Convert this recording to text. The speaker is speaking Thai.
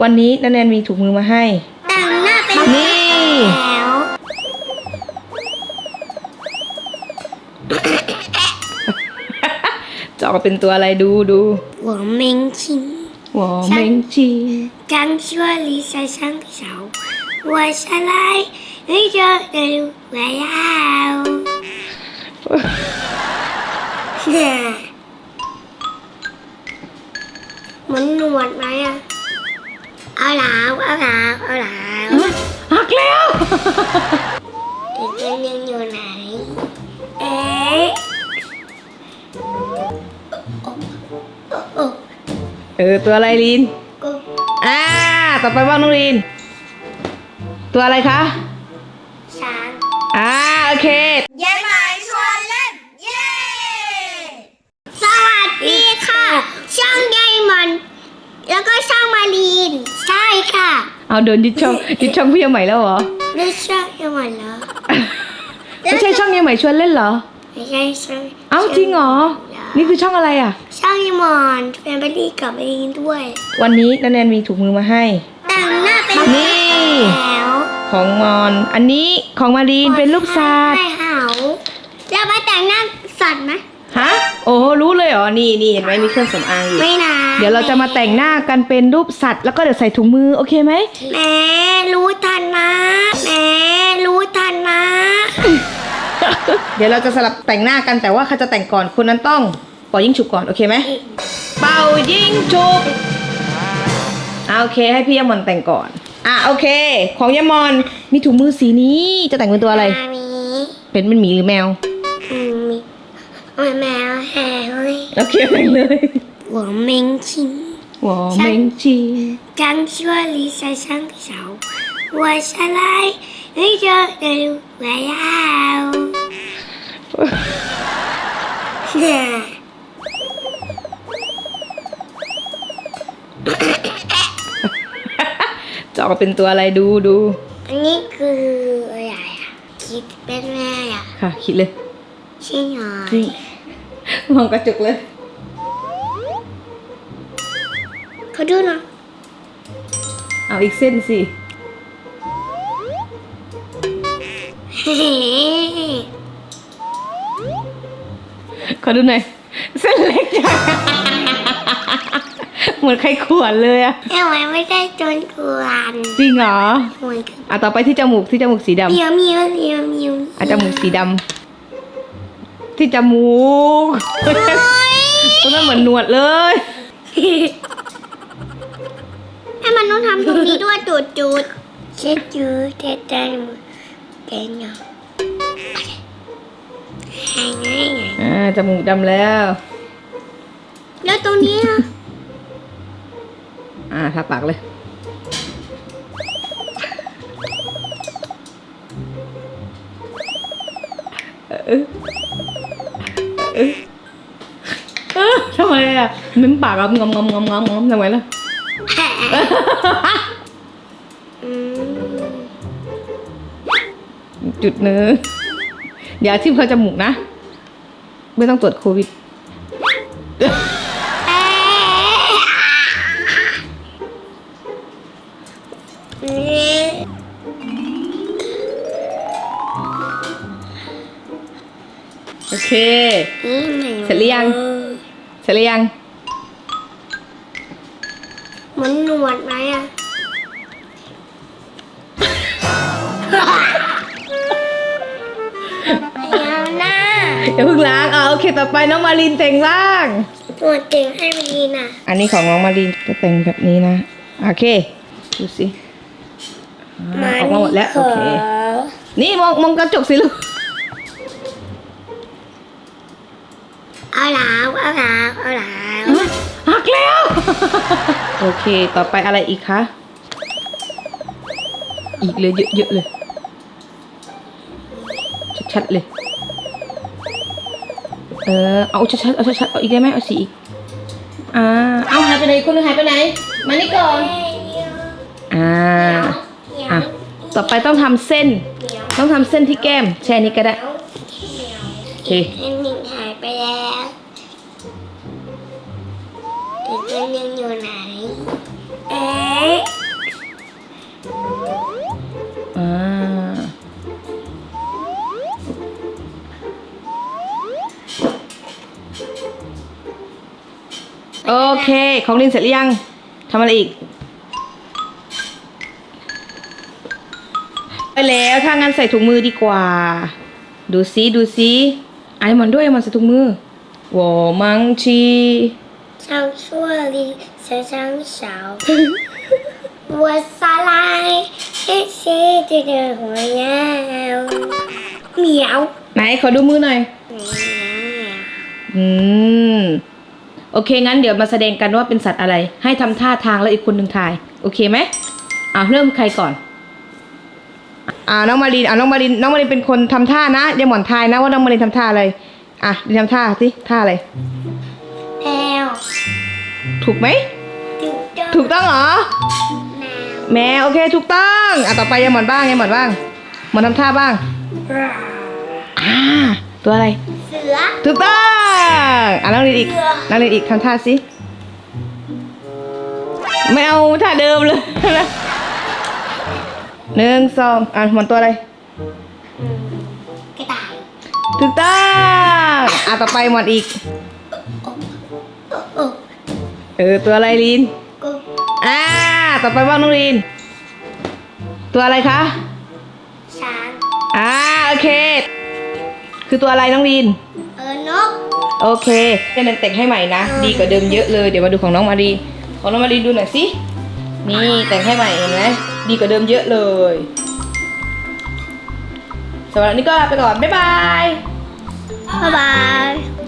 วันนี้นันแนนมีถุงมือมาให้ แต่งหน้าเป็น นี่ แล้ว จะออกมาเป็นตัวอะไรดูดู 我们亲 หวอเมงจี 刚说离山上手，我下来一个人我要。มันหนวดไหมอ่ะ เอาหลาวเอาหลาวเอาหลาวหักแล้วอีกตัวหนึงอยู่ไหน เอ๊ะโอ้โอ้เออตัวอะไรลีนโอ้อ่าต่อไปว่าน้องลีนตัวอะไรคะ ช้าง อ่าโอเค ยายหมายชวนเล่น เย้ สวัสดีค่ะ ช่างยายมัน แล้วก็ช่างมาลีน ใช่ค่ะ เอาเดินยึดช่องยึดช่องพี่ใหม่แล้วเหรอไม่ใช่ยายมันเหรอไม่ใช่ช่องยังใหม่ชวนเล่นเหรอ ไม่ใช่ช่างเอ้าจริงเหรอ นี่คือช่องอะไรอะ ช่างยายมันแฟนบดีกับเองด้วย วันนี้นันแนนมีถุงมือมาให้แต่งหน้าเป็นนี่แล้วของมอน อันนี้ของมารีนเป็นรูปสัตว์ใช่เหาแล้วมาแต่งหน้าสัตว์ไหมฮะ โอ้รู้เลยเหรอ นี่นี่เห็นไหมมีเครื่องสำอางอยู่ไม่นะ เดี๋ยวเราจะมาแต่งหน้ากันเป็นรูปสัตว์ แล้วก็เดี๋ยวใส่ถุงมือ โอเคไหมแหม่รู้ทันนะแหม่รู้ทันนะ เดี๋ยวเราจะสลับแต่งหน้ากันแต่ว่าใครจะแต่งก่อนคนนั้นต้องเป่ายิงฉุบก่อน โอเคไหมเป่ายิงฉุบอ่าโอเค ให้พี่ยมอนแต่งก่อน อะโอเค ของยมอนมีถุงมือสีนี้จะแต่งเป็นตัวอะไร มามีเป็นเป็นหมีหรือแมว อืมมีมีแมวแห่เฮ้ยโอเคแต่งเลย 我们亲 หวอเมงจี 刚说离山上手，我下来一个人我要。จะออกมาเป็นตัวอะไรดูดู อันนี้คืออะไรอ่ะคิดเป็นแม่อ่ะ ค่ะ คิดเลย ใช่ไหม นี่มองกระจกเลย เขาดูนะเอาอีกเส้นสิเฮ้ขอดูหน่อย เส้นเล็กจังเหมือนใครขวนเลยอะทำไมไม่ได้จนกวนจริงเหรอเหมือนกับอะต่อไปที่จมูกที่จมูกสีดำเมียวเมียวเมียวเมียวอะจมูกสีดำที่จมูกตรงนั้นเหมือนหนวดเลย ให้มันต้องทำตรงนี้ด้วยจูดจูดเช็ดจูดเช็ดใจมือแกงเนาะหายง่ายไงอ่าจมูกดำแล้ว แล้วตรงนี้อะอ่าทาปากเลย เออเออเออทำไมอะมิ้มปากอะงอมงอมงอมงอมงอมทำไมล่ะอืม จุดเนื้ออย่าทิ่มเขาจมูกนะ ไม่ต้องตรวจโควิด โอเค เสร็จหรือยัง เสร็จหรือยัง มันหนวดไหมอะ เอาหน้าอย่าเพิ่งล้างอ่าโอเคต่อไปน้องมารินแต่งร่าง หนวดเก่งให้มันดีน่ะอันนี้ของน้องมารินจะแต่งแบบนี้นะ โอเค ดูสิอ่าออกมาหมดแล้วโอเค นี่มองมองกระจกสิลูก เอาหลาวเอาหลาวเอาหลาวหักแล้ว โอเค ต่อไปอะไรอีกคะ อีกเลยเยอะๆเลย ชัดๆเลย เออ เอาชัดๆเอาชัดๆเอาอีกได้ไหมเอาสีอีก อ่า เอาหายไปไหนคนหนึงหายไปไหน มานี่ก่อน อ่า อะ ต่อไปต้องทำเส้น ต้องทำเส้นที่แก้ม แช่นี้ก็ได้ โอเค อันหนึ่งหายไปแล้ว อเค ของลินเสร็จหรือยังทำอะไรอีก ไปแล้วถ้างั้นใส่ถุงมือดีกว่า ดูซิดูซิไอ้มันด้วยมันใส่ถุงมือวอมังชีช่างชั่วลีเช่างสาววัวสลายเฮ้เซ่จะดหัวยาวเหมียวไหนขอดูมือหน่อยอืม โอเคงั้นเดี๋ยวมาแสดงกันว่าเป็นสัตว์อะไร ให้ทำท่าทางแล้วอีกคนหนึ่งทาย โอเคไหมอ่าเริ่มใครก่อน อ่าน้องมารินอ่าน้องมารินน้องมารินเป็นคนทำท่านะเดี๋ยวหมอนทายนะว่าน้องมารินทำท่าอะไรอะเดียวทำท่าสิท่าอะไรแมวถูกไหมถูกต้องเหรอแมวแมวโอเคถูกต้องอะต่อไปยังหมอนบ้างยังหมอนบ้างหมอนทำท่าบ้างอ่าตัวอะไร เสือถูกต้อง อะน้องเรียนอีกน้องเรียนอีกทำท่าสิไม่เอาท่าเดิมเลยนะหนึ่งสองอะหมอนตัวอะไรอืมกระต่ายถูกต้องอะต่อไปหมอนอีกโอ้โอ้เออตัวอะไรลีนโอ้อ่าต่อไปบ้างน้องลีนตัวอะไรคะช้างอ่าโอเค คือตัวอะไรน้องลีนเออนก โอเคเจนแต่งให้ใหม่นะ ดีกว่าเดิมเยอะเลย เดี๋ยวมาดูของน้องมารีของน้องมารีดูหน่อยสิ นี่แต่งให้ใหม่เห็นไหมดีกว่าเดิมเยอะเลยสำหรับวันนี้ก็ไปก่อน บ๊ายบาย บ๊ายบาย